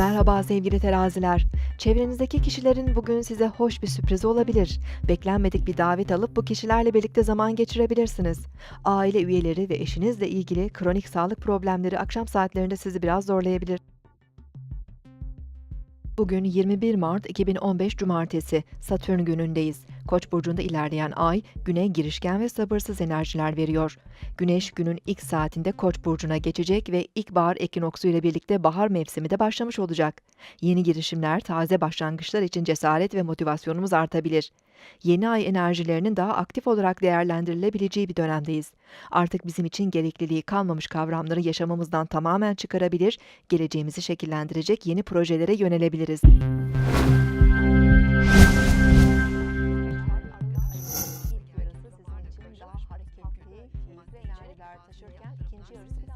Merhaba sevgili teraziler. Çevrenizdeki kişilerin bugün size hoş bir sürprizi olabilir. Beklenmedik bir davet alıp bu kişilerle birlikte zaman geçirebilirsiniz. Aile üyeleri ve eşinizle ilgili kronik sağlık problemleri akşam saatlerinde sizi biraz zorlayabilir. Bugün 21 Mart 2015 Cumartesi, Satürn günündeyiz. Koç burcunda ilerleyen ay, güne girişken ve sabırsız enerjiler veriyor. Güneş günün ilk saatinde Koç burcuna geçecek ve ilkbahar ekinoksu ile birlikte bahar mevsimi de başlamış olacak. Yeni girişimler, taze başlangıçlar için cesaret ve motivasyonumuz artabilir. Yeni ay enerjilerinin daha aktif olarak değerlendirilebileceği bir dönemdeyiz. Artık bizim için gerekliliği kalmamış kavramları yaşamımızdan tamamen çıkarabilir, geleceğimizi şekillendirecek yeni projelere yönelebiliriz. maddeler taşırken ikinci yarısı da